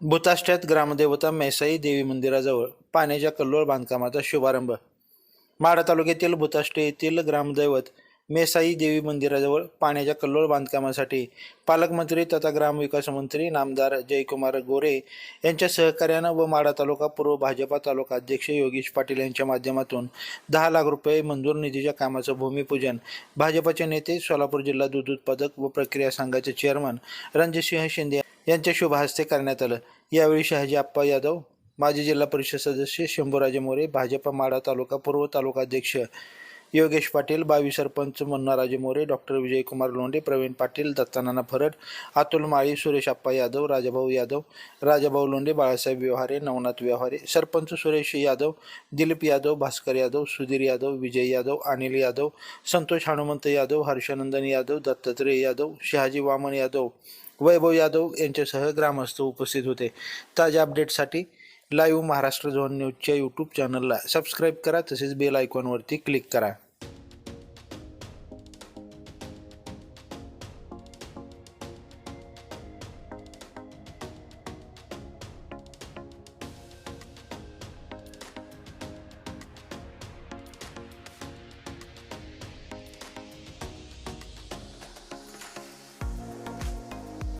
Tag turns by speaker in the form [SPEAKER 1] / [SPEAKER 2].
[SPEAKER 1] भूताष्ट्यात ग्रामदेवता मेसाई देवी मंदिराजवळ पाण्याच्या कल्लोळ बांधकामाचा शुभारंभ. माढा तालुक्यातील भूताष्टे येथील ग्रामदैवत मेसाई देवी मंदिराजवळ पाण्याच्या कल्लोळ बांधकामासाठी पालकमंत्री तथा ग्रामविकास मंत्री नामदार जयकुमार गोरे यांच्या सहकार्यानं व माढा तालुका पूर्व भाजपा तालुका अध्यक्ष योगेश पाटील यांच्या माध्यमातून दहा लाख रुपये मंजूर निधीच्या कामाचं भूमिपूजन भाजपचे नेते सोलापूर जिल्हा दूध उत्पादक व प्रक्रिया संघाचे चेअरमन रणजितसिंह शिंदे यांच्या शुभ हस्ते करण्यात आलं. यावेळी शहाजी आप्पा यादव माजी जिल्हा परिषद सदस्य शंभूराजे मोरे भाजपा माडा तालुका पूर्व तालुका अध्यक्ष योगेश पाटील बावी सरपंच मुन्नाराजे मोरे डॉक्टर विजयकुमार लोंढे प्रवीण पाटील दत्तानाना फरड अतुल माळी सुरेश आप्पा यादव राजाभाऊ यादव राजाभाऊ लोंढे बाळासाहेब व्यवहारे नवनाथ व्यवहारे सरपंच सुरेश यादव दिलीप यादव भास्कर यादव सुधीर यादव विजय यादव अनिल यादव संतोष हनुमंत यादव हर्षनंदन यादव दत्तात्रय यादव शहाजी वामन यादव वैभव यादव यांच्यासह ग्रामस्थ उपस्थित होते. ताज्या अपडेटसाठी लाईव्ह महाराष्ट्र झोन न्यूजच्या यूट्यूब चॅनलला सबस्क्राईब करा तसेच बेल आयकॉनवरती क्लिक करा.